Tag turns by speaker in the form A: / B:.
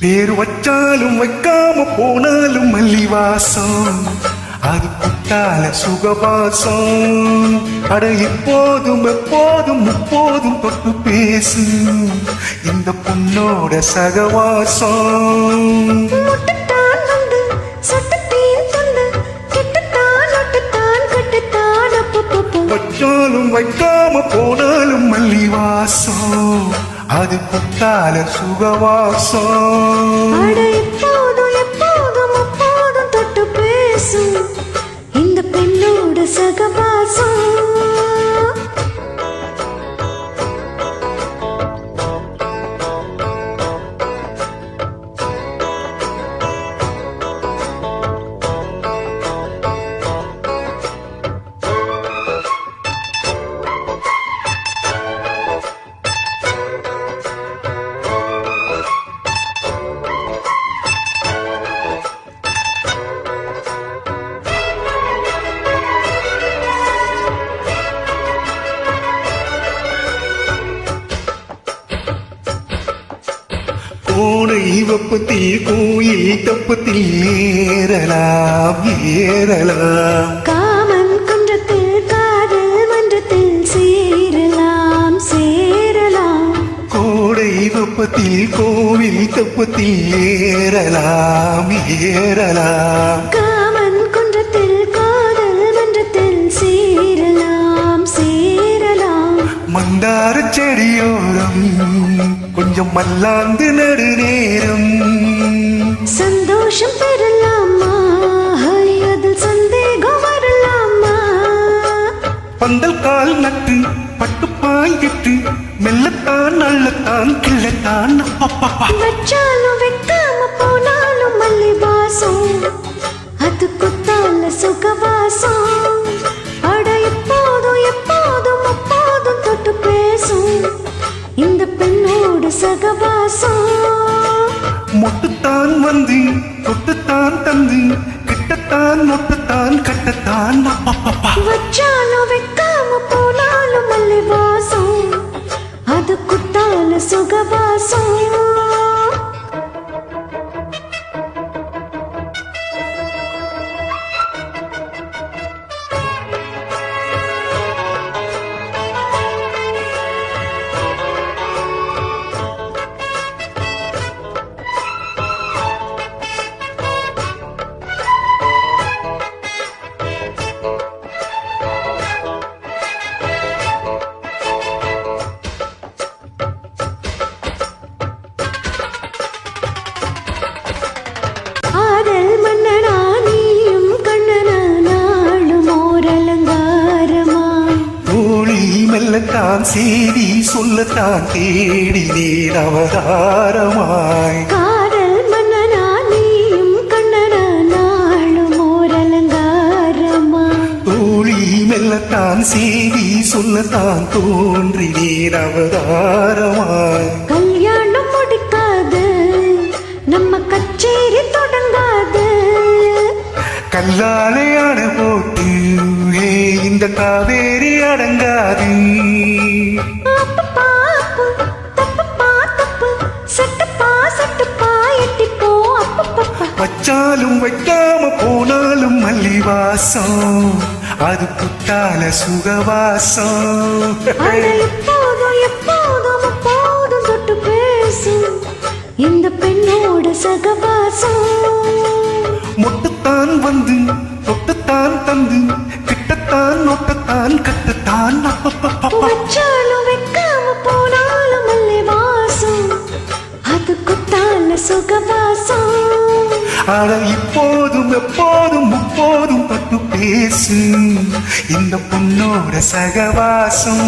A: பேர் வச்சாலும் வைக்காம போனாலும் மல்லிவாசம். அது புட்டால சுகவாசம். அட இப்போதும் எப்போதும் முப்போதும் தொட்டு பேசு. இந்த பொண்ணோட சகவாசம். வச்சாலும் வைக்காம போனாலும் மல்லிவாசம். அது புட்டால சுகவாசம். கோணை வெப்பத்தில் கோயில் தப்பத்தில் ஏறலாம் ஏறலாம்.
B: காமன் குன்றத்தில் காதல் மன்றத்தில் சேரலாம் சேரலாம்.
A: கோடை வெப்பத்தில் கோவில் தப்பத்தில் ஏறலாம் ஏறலாம். மல்லாந்து நடு நேரம்
B: சந்தோஷம் பெறலாமா? அதில் சந்தேகம் வரலாமா?
A: பந்தல் கால் நட்டு பட்டு பாய்கிட்டு மெல்லத்தான் அள்ளத்தான் கிள்ளத்தான். அப்பப்பா.
B: வச்சாலும் வைக்காம போனாலும் மல்லி வாசம் சகவாசம்.
A: மொட்டுத்தான் வந்து தொட்டுத்தான் தந்து கிட்டத்தான் மொட்டுத்தான் கட்டத்தான்
B: வச்சாலும் வைக்காம போனாலும் மல்லி வாசம் அது குத்தால சுகவாசம்.
A: மெல்லத்தான் செய்தி சொல்லத்தான் தேடினேன் அவதாரமாய்.
B: காதல் மன்னனா நீயும் கண்ணனா நாளும் ஓர் அலங்காரமாய்
A: தோழி மெல்லத்தான் செய்தி சொல்லத்தான் தோன்றினேன் அவதாரமாய்.
B: கல்யாணம் முடிக்காது நம்ம கச்சேரி தொடங்காது.
A: கல்லாலையான போட்டு இந்த காவேரி அடங்காது. வச்சாலும் வைக்காம போனாலும் மல்லிவாசம். அது புத்தால சுகவாசம்.
B: இந்த பெண்ணோட சகவாசம்.
A: மொட்டுத்தான் வந்து தொட்டுத்தான் தந்து கிட்டத்தான் நொட்டத்தான் கட்டத்தான்.
B: வச்சாலும் வைக்காம போனாலும் மல்லி வாசம் அது குத்தால சுகவாசம்
A: அட இப்போதும் எப்போதும் முப்போதும் பட்டு பேசு இந்த பொண்ணோட சகவாசம்.